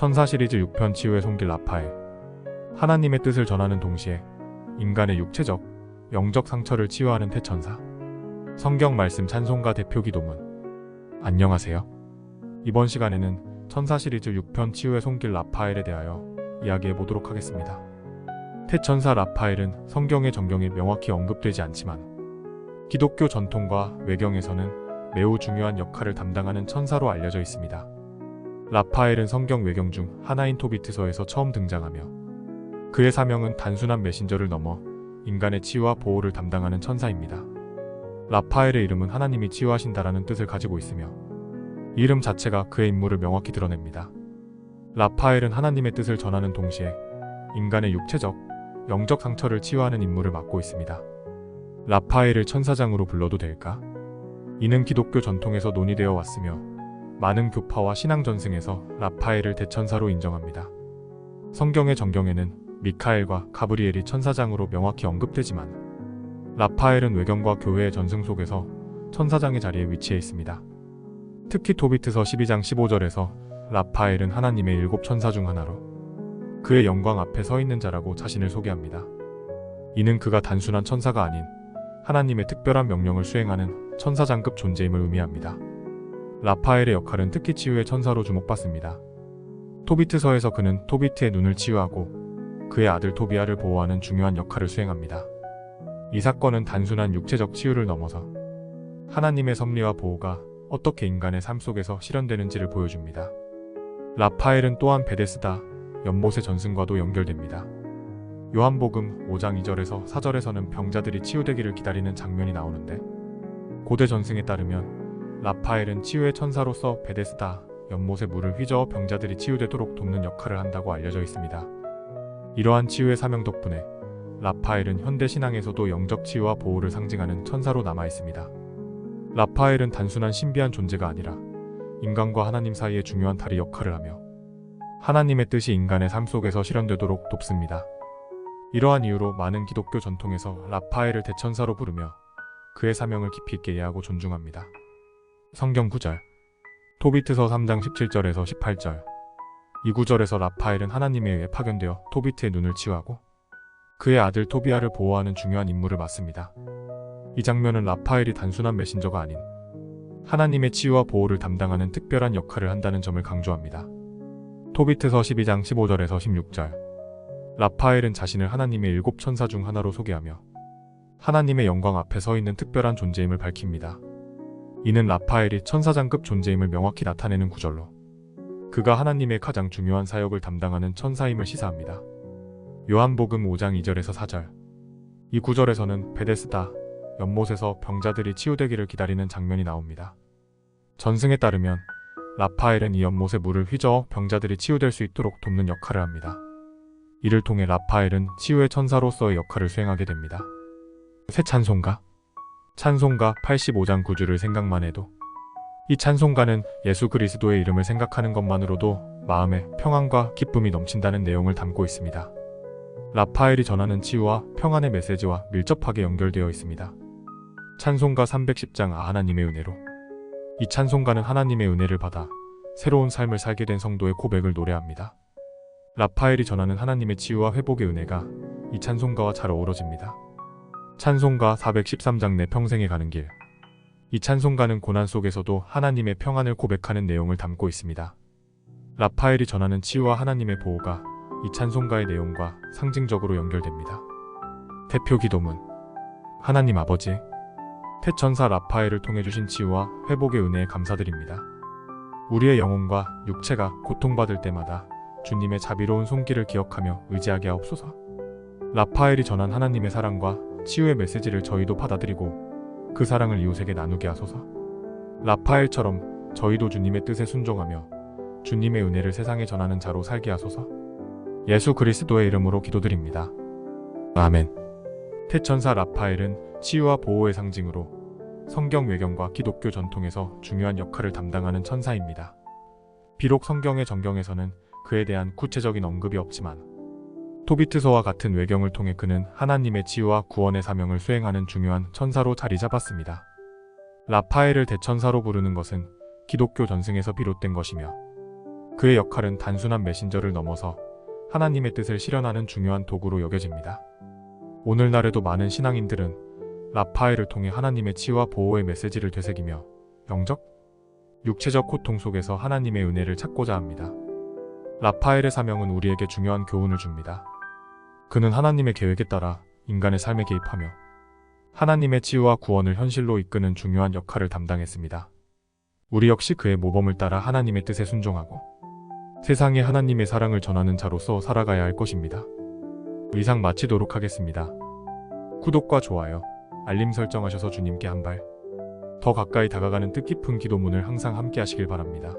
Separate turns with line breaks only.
천사 시리즈 6편 치유의 손길 라파엘 하나님의 뜻을 전하는 동시에 인간의 육체적, 영적 상처를 치유하는 태천사 성경 말씀 찬송가 대표 기도문 안녕하세요. 이번 시간에는 천사 시리즈 6편 치유의 손길 라파엘에 대하여 이야기해 보도록 하겠습니다. 태천사 라파엘은 성경의 정경에 명확히 언급되지 않지만 기독교 전통과 외경에서는 매우 중요한 역할을 담당하는 천사로 알려져 있습니다. 라파엘은 성경 외경 중 하나인 토비트서에서 처음 등장하며 그의 사명은 단순한 메신저를 넘어 인간의 치유와 보호를 담당하는 천사입니다. 라파엘의 이름은 하나님이 치유하신다라는 뜻을 가지고 있으며 이 이름 자체가 그의 임무를 명확히 드러냅니다. 라파엘은 하나님의 뜻을 전하는 동시에 인간의 육체적, 영적 상처를 치유하는 임무를 맡고 있습니다. 라파엘을 천사장으로 불러도 될까? 이는 기독교 전통에서 논의되어 왔으며 많은 교파와 신앙 전승에서 라파엘을 대천사로 인정합니다. 성경의 정경에는 미카엘과 가브리엘이 천사장으로 명확히 언급되지만 라파엘은 외경과 교회의 전승 속에서 천사장의 자리에 위치해 있습니다. 특히 토비트서 12장 15절에서 라파엘은 하나님의 일곱 천사 중 하나로 그의 영광 앞에 서 있는 자라고 자신을 소개합니다. 이는 그가 단순한 천사가 아닌 하나님의 특별한 명령을 수행하는 천사장급 존재임을 의미합니다. 라파엘의 역할은 특히 치유의 천사로 주목받습니다. 토비트서에서 그는 토비트의 눈을 치유하고 그의 아들 토비아를 보호하는 중요한 역할을 수행합니다. 이 사건은 단순한 육체적 치유를 넘어서 하나님의 섭리와 보호가 어떻게 인간의 삶 속에서 실현되는지를 보여줍니다. 라파엘은 또한 베데스다, 연못의 전승과도 연결됩니다. 요한복음 5장 2절에서 4절에서는 병자들이 치유되기를 기다리는 장면이 나오는데 고대 전승에 따르면 라파엘은 치유의 천사로서 베데스다, 연못의 물을 휘저어 병자들이 치유되도록 돕는 역할을 한다고 알려져 있습니다. 이러한 치유의 사명 덕분에 라파엘은 현대 신앙에서도 영적 치유와 보호를 상징하는 천사로 남아 있습니다. 라파엘은 단순한 신비한 존재가 아니라 인간과 하나님 사이의 중요한 다리 역할을 하며 하나님의 뜻이 인간의 삶 속에서 실현되도록 돕습니다. 이러한 이유로 많은 기독교 전통에서 라파엘을 대천사로 부르며 그의 사명을 깊이 있게 이해하고 존중합니다. 성경 구절 토비트서 3장 17절에서 18절 이 구절에서 라파엘은 하나님에 의해 파견되어 토비트의 눈을 치유하고 그의 아들 토비아를 보호하는 중요한 임무를 맡습니다. 이 장면은 라파엘이 단순한 메신저가 아닌 하나님의 치유와 보호를 담당하는 특별한 역할을 한다는 점을 강조합니다. 토비트서 12장 15절에서 16절 라파엘은 자신을 하나님의 일곱 천사 중 하나로 소개하며 하나님의 영광 앞에 서 있는 특별한 존재임을 밝힙니다. 이는 라파엘이 천사장급 존재임을 명확히 나타내는 구절로 그가 하나님의 가장 중요한 사역을 담당하는 천사임을 시사합니다. 요한복음 5장 2절에서 4절 이 구절에서는 베데스다, 연못에서 병자들이 치유되기를 기다리는 장면이 나옵니다. 전승에 따르면 라파엘은 이 연못의 물을 휘저어 병자들이 치유될 수 있도록 돕는 역할을 합니다. 이를 통해 라파엘은 치유의 천사로서의 역할을 수행하게 됩니다. 새 찬송가 찬송가 85장 9주를 생각만 해도 이 찬송가는 예수 그리스도의 이름을 생각하는 것만으로도 마음에 평안과 기쁨이 넘친다는 내용을 담고 있습니다. 라파엘이 전하는 치유와 평안의 메시지와 밀접하게 연결되어 있습니다. 찬송가 310장 아 하나님의 은혜로 이 찬송가는 하나님의 은혜를 받아 새로운 삶을 살게 된 성도의 고백을 노래합니다. 라파엘이 전하는 하나님의 치유와 회복의 은혜가 이 찬송가와 잘 어우러집니다. 찬송가 413장 내 평생에 가는 길. 이 찬송가는 고난 속에서도 하나님의 평안을 고백하는 내용을 담고 있습니다. 라파엘이 전하는 치유와 하나님의 보호가 이 찬송가의 내용과 상징적으로 연결됩니다. 대표 기도문 하나님 아버지 태천사 라파엘을 통해 주신 치유와 회복의 은혜에 감사드립니다. 우리의 영혼과 육체가 고통받을 때마다 주님의 자비로운 손길을 기억하며 의지하게 하옵소서. 라파엘이 전한 하나님의 사랑과 치유의 메시지를 저희도 받아들이고 그 사랑을 이웃에게 나누게 하소서. 라파엘처럼 저희도 주님의 뜻에 순종하며 주님의 은혜를 세상에 전하는 자로 살게 하소서. 예수 그리스도의 이름으로 기도드립니다. 아멘. 태천사 라파엘은 치유와 보호의 상징으로 성경 외경과 기독교 전통에서 중요한 역할을 담당하는 천사입니다. 비록 성경의 정경에서는 그에 대한 구체적인 언급이 없지만 토비트서와 같은 외경을 통해 그는 하나님의 치유와 구원의 사명을 수행하는 중요한 천사로 자리 잡았습니다. 라파엘을 대천사로 부르는 것은 기독교 전승에서 비롯된 것이며 그의 역할은 단순한 메신저를 넘어서 하나님의 뜻을 실현하는 중요한 도구로 여겨집니다. 오늘날에도 많은 신앙인들은 라파엘을 통해 하나님의 치유와 보호의 메시지를 되새기며 영적, 육체적 고통 속에서 하나님의 은혜를 찾고자 합니다. 라파엘의 사명은 우리에게 중요한 교훈을 줍니다. 그는 하나님의 계획에 따라 인간의 삶에 개입하며 하나님의 치유와 구원을 현실로 이끄는 중요한 역할을 담당했습니다. 우리 역시 그의 모범을 따라 하나님의 뜻에 순종하고 세상에 하나님의 사랑을 전하는 자로서 살아가야 할 것입니다. 의상 마치도록 하겠습니다. 구독과 좋아요, 알림 설정하셔서 주님께 한 발 더 가까이 다가가는 뜻깊은 기도문을 항상 함께 하시길 바랍니다.